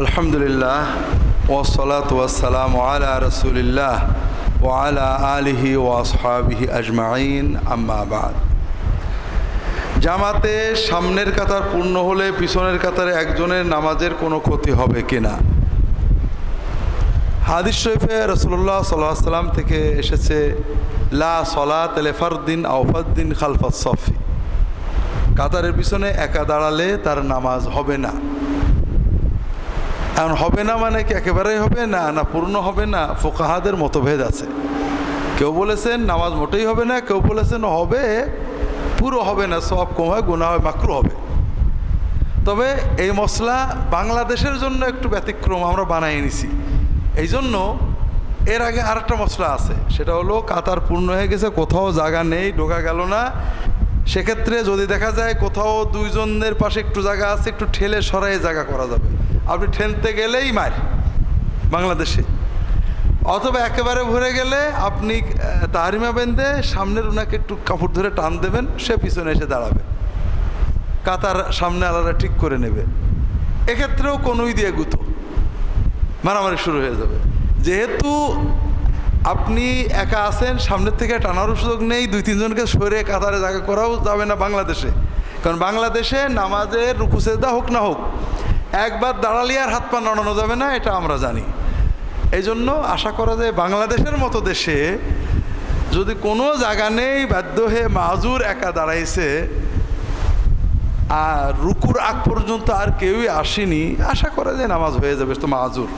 আলহামদুলিল্লাহ ওসলাত ওয়াসালাম আলা রসুলিল্লাহ ও আলা আলিহি ওয়াসহাবিহি আজমাইন আম্মাবাদ জামাতে সামনের কাতার পূর্ণ হলে পিছনের কাতারে একজনের নামাজের কোনো ক্ষতি হবে কিনা? হাদিস শরীফে রসুল্লাহ সাল্লাহ সাল্লাম থেকে এসেছে, লা সলা লেফারদ্দিন আউফাদ্দিন খালফাত সফি কাতারের পিছনে একা দাঁড়ালে তার নামাজ হবে না। এখন হবে না মানে কি একেবারেই হবে? না না, পূর্ণ হবে না? ফোকাহাদের মতভেদ আছে। কেউ বলেছেন নামাজ মোটেই হবে না, কেউ বলেছেন হবে, পুরো হবে না, সব কম হয় গুণা হয়, মাকরু হবে। তবে এই মশলা বাংলাদেশের জন্য একটু ব্যতিক্রম আমরা বানাই নিছি এই জন্য এর আগে আরেকটা মশলা আছে, সেটা হলো কাতার পূর্ণ হয়ে গেছে, কোথাও জায়গা নেই, ঢোকা গেল না সেক্ষেত্রে যদি দেখা যায় কোথাও দুইজনের পাশে একটু জায়গা আছে, একটু ঠেলে সরাই জায়গা করা যাবে। আপনি ঠেলতে গেলেই মার, বাংলাদেশে। অথবা একেবারে ভরে গেলে আপনি তাহারিমা বেঁধে সামনের ওনাকে একটু কাপড় ধরে টান দেবেন, সে পিছনে এসে দাঁড়াবে। কাতার সামনে আলাদা ঠিক করে নেবে। এক্ষেত্রেও কোনোই দিয়ে গুতো। মারামারি শুরু হয়ে যাবে। যেহেতু আপনি একা আছেন, সামনের থেকে টানারও সুযোগ নেই, দুই তিনজনকে সরে কাতারে জায়গা করাও যাবে না বাংলাদেশে। কারণ বাংলাদেশে নামাজের রুকুসেদা হোক না হোক, একবার দাঁড়ালে আর হাত পা নাড়ানো যাবে না, এটা আমরা জানি। এই জন্য আশা করা যায় বাংলাদেশের মতো দেশে যদি কোনো জায়গা নেই, বাধ্য হয়ে মাজুর একা দাঁড়াইছে, আর রুকুর আগ পর্যন্ত আর কেউই আসেনি, আশা করা যায় নামাজ হয়ে যাবে তো মাজুর।